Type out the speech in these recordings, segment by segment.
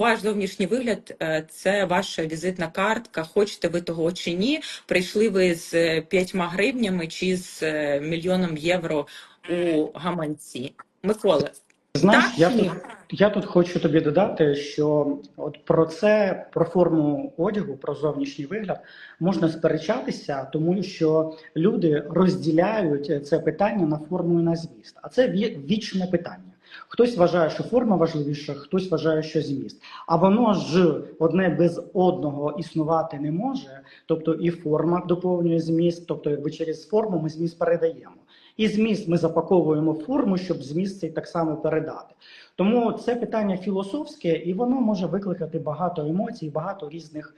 Ваш зовнішній вигляд е, це ваша візитна картка. Хочете ви того чи ні? Прийшли ви з е, п'ятьма гривнями чи з е, мільйоном євро у гаманці? Микола, Знаєш, Так я тут, я тут хочу тобі додати, що от про це, про форму одягу, про зовнішній вигляд можна сперечатися, тому що люди розділяють це питання на форму і на зміст. А це вічне питання. Хтось вважає, що форма важливіша, хтось вважає, що зміст. А воно ж одне без одного існувати не може. Тобто і форма доповнює зміст, тобто якби через форму ми зміст передаємо. І зміст ми запаковуємо форму, щоб зміст цей так само передати. Тому це питання філософське, і воно може викликати багато емоцій, багато різних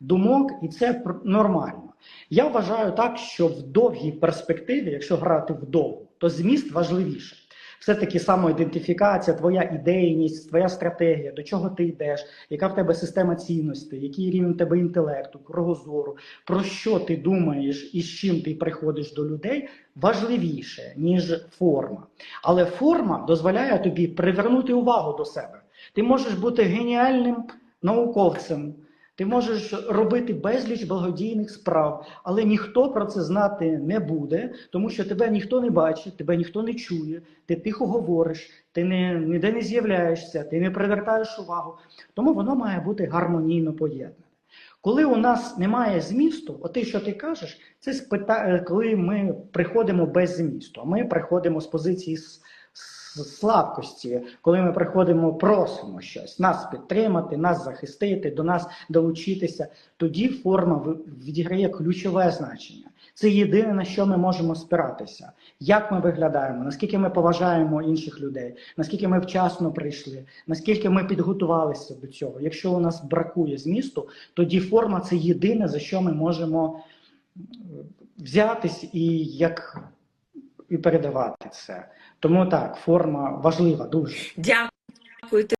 думок, і це нормально. Я вважаю так, що в довгій перспективі, якщо грати вдовго, то зміст важливіше. Все-таки самоідентифікація, твоя ідейність, твоя стратегія, до чого ти йдеш, яка в тебе система цінностей, який рівень в тебе інтелекту, кругозору, про що ти думаєш і з чим ти приходиш до людей, важливіше, ніж форма. Але форма дозволяє тобі привернути увагу до себе. Ти можеш бути геніальним науковцем, ти можеш робити безліч благодійних справ, але ніхто про це знати не буде, тому що тебе ніхто не бачить, тебе ніхто не чує, ти тихо говориш, ти не, ніде не з'являєшся, ти не привертаєш увагу. Тому воно має бути гармонійно поєднане. Коли у нас немає змісту, от те, що ти кажеш, це спита... е, коли ми приходимо без змісту. А ми приходимо з позиції с- слабкості, коли ми приходимо, просимо щось, нас підтримати, нас захистити, до нас долучитися. Тоді форма відіграє ключове значення. Це єдине на що ми можемо спиратися. Як ми виглядаємо, наскільки ми поважаємо інших людей, наскільки ми вчасно прийшли, наскільки ми підготувалися до цього. Якщо у нас бракує змісту, тоді форма це єдине, за що ми можемо взятись і як і передавати це. Тому так, форма важлива дуже. дякую.